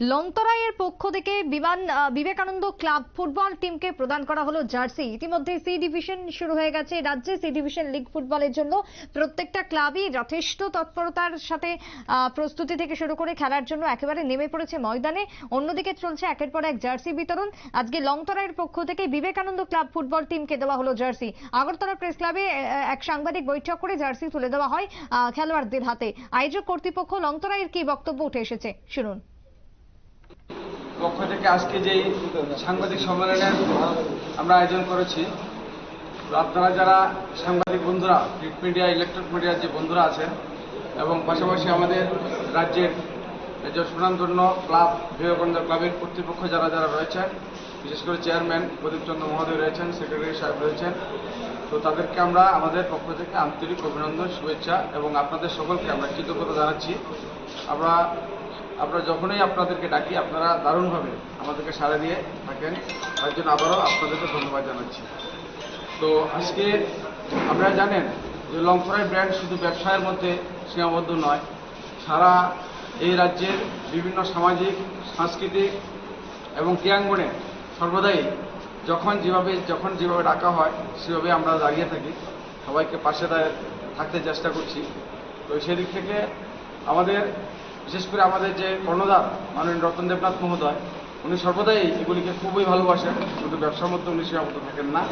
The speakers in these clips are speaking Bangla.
লংতরাইয়ের পক্ষ থেকে বিমান বিবেকানন্দ ক্লাব ফুটবল টিমকে প্রদান করা হলো জার্সি। ইতিমধ্যে সি ডিভিশন শুরু হয়ে গেছে। রাজ্যে সি ডিভিশন লিগ ফুটবলের জন্য প্রত্যেকটা ক্লাবই যথেষ্ট তৎপরতার সাথে প্রস্তুতি থেকে শুরু করে খেলার জন্য একেবারে নেমে পড়েছে ময়দানে। অন্যদিকে চলছে একের পর এক জার্সি বিতরণ। আজকে লংতরাইয়ের পক্ষ থেকে বিবেকানন্দ ক্লাব ফুটবল টিমকে দেওয়া হলো জার্সি। আগরতলা প্রেস ক্লাবে এক সাংবাদিক বৈঠক করে জার্সি তুলে দেওয়া হয় খেলোয়াড়দের হাতে। আয়োজক কর্তৃপক্ষ লংতরাইয়ের কি বক্তব্য উঠে এসেছে? শুনুন। পক্ষ থেকে আজকে যেই সাংবাদিক সম্মেলনের আমরা আয়োজন করেছি আপনারা যারা সাংবাদিক বন্ধুরা প্রিন্ট মিডিয়া ইলেকট্রনিক মিডিয়ার যে বন্ধুরা আছেন, এবং পাশাপাশি আমাদের রাজ্যের যে সুনামধন্য ক্লাব, বিবেকানন্দ ক্লাবের কর্তৃপক্ষ যারা যারা রয়েছেন, বিশেষ করে চেয়ারম্যান প্রদীপ চন্দ্র মহোদয় রয়েছেন, সেক্রেটারি সাহেব রয়েছেন, তো তাদেরকে আমরা আমাদের পক্ষ থেকে আন্তরিক অভিনন্দন, শুভেচ্ছা, এবং আপনাদের সকলকে আমরা কৃতজ্ঞতা জানাচ্ছি। আমরা আমরা যখনই আপনাদেরকে ডাকি, আপনারা দারুণভাবে আমাদেরকে সাড়া দিয়ে থাকেন। তার জন্য আবারও আপনাদেরকে ধন্যবাদ জানাচ্ছি। তো আজকে আপনারা জানেন যে লংফরাই ব্র্যান্ড শুধু ব্যবসায়ের মধ্যে সীমাবদ্ধ নয়, সারা এই রাজ্যের বিভিন্ন সামাজিক, সাংস্কৃতিক এবং ক্রিয়াঙ্গনে সর্বদাই যখন যেভাবে যখন যেভাবে ডাকা হয়, সেভাবে আমরা দাঁড়িয়ে থাকি। সবাইকে পাশে থাকতে চেষ্টা করছি। তো সেদিক থেকে আমাদের বিশেষ করে আমাদের যে কর্ণধার মাননীয় রতন দেবনাথ মহোদয়, উনি সর্বদাই এগুলিকে খুবই ভালোবাসেন। শুধু ব্যবসার মধ্যে উনি সীমাবদ্ধ থাকেন না,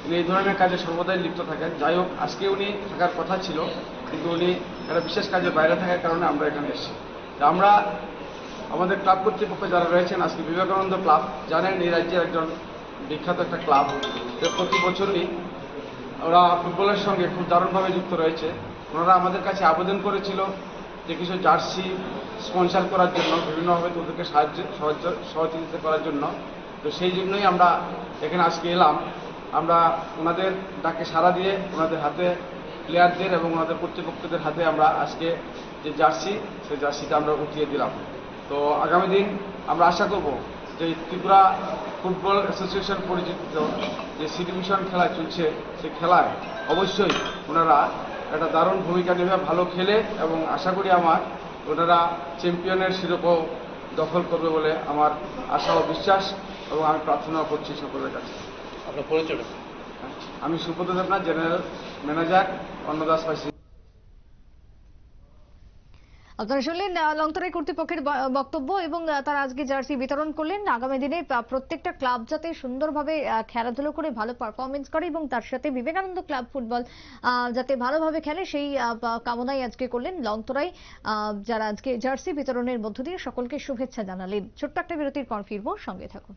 তিনি এই ধরনের কাজে সর্বদাই লিপ্ত থাকেন। যাই হোক, আজকে উনি থাকার কথা ছিল, কিন্তু উনি একটা বিশেষ কাজে বাইরে থাকার কারণে আমরা এখানে এসেছি। তা আমরা আমাদের ক্লাব কর্তৃপক্ষ যারা রয়েছেন, আজকে বিবেকানন্দ ক্লাব, জানেন এই রাজ্যের একজন বিখ্যাত একটা ক্লাব। প্রতি বছরই ওরা ফুটবলের সঙ্গে খুব দারুণভাবে যুক্ত রয়েছে। ওনারা আমাদের কাছে আবেদন করেছিল যে কিছু জার্সি স্পন্সার করার জন্য, বিভিন্নভাবে ওদেরকে সাহায্য সহযোগ- সহযোগিতা করার জন্য। তো সেই জন্যই আমরা এখানে আজকে এলাম। আমরা ওনাদের ডাকে সাড়া দিয়ে ওনাদের হাতে প্লেয়ারদের এবং ওনাদের কর্তৃপক্ষদের হাতে আমরা আজকে যে জার্সি, সেই জার্সিটা আমরা উঠিয়ে দিলাম। তো আগামী দিন আমরা আশা করব যে ত্রিপুরা ফুটবল অ্যাসোসিয়েশন পরিচিত যে সি ডিভিশন খেলা চলছে, সেই খেলায় অবশ্যই ওনারা একটা দারুণ ভূমিকা নেবে ভালো খেলে এবং আশা করি আমার ওনারা চ্যাম্পিয়নের শিরোপা দখল করবে বলে আমার আশা ও বিশ্বাস এবং আমি প্রার্থনা করছি সকলের কাছে। আপনার পরিচয়টা? আমি সুব্রত দেবনাথ জেনারেল ম্যানেজার অন্নদাস পাইসি আপনারা শুনলেন লংতরাই কর্তৃপক্ষের বক্তব্য এবং তারা আজকে জার্সি বিতরণ করলেন। আগামী দিনে প্রত্যেকটা ক্লাব যাতে সুন্দরভাবে খেলাধুলো করে ভালো পারফরমেন্স করে এবং তার সাথে বিবেকানন্দ ক্লাব ফুটবল যাতে ভালোভাবে খেলে সেই কামনাই আজকে করলেন লংতরাই। যারা আজকে জার্সি বিতরণের মধ্য দিয়ে সকলকে শুভেচ্ছা জানালেন। ছোট্ট একটা বিরতির পর ফিরবো, সঙ্গে থাকুন।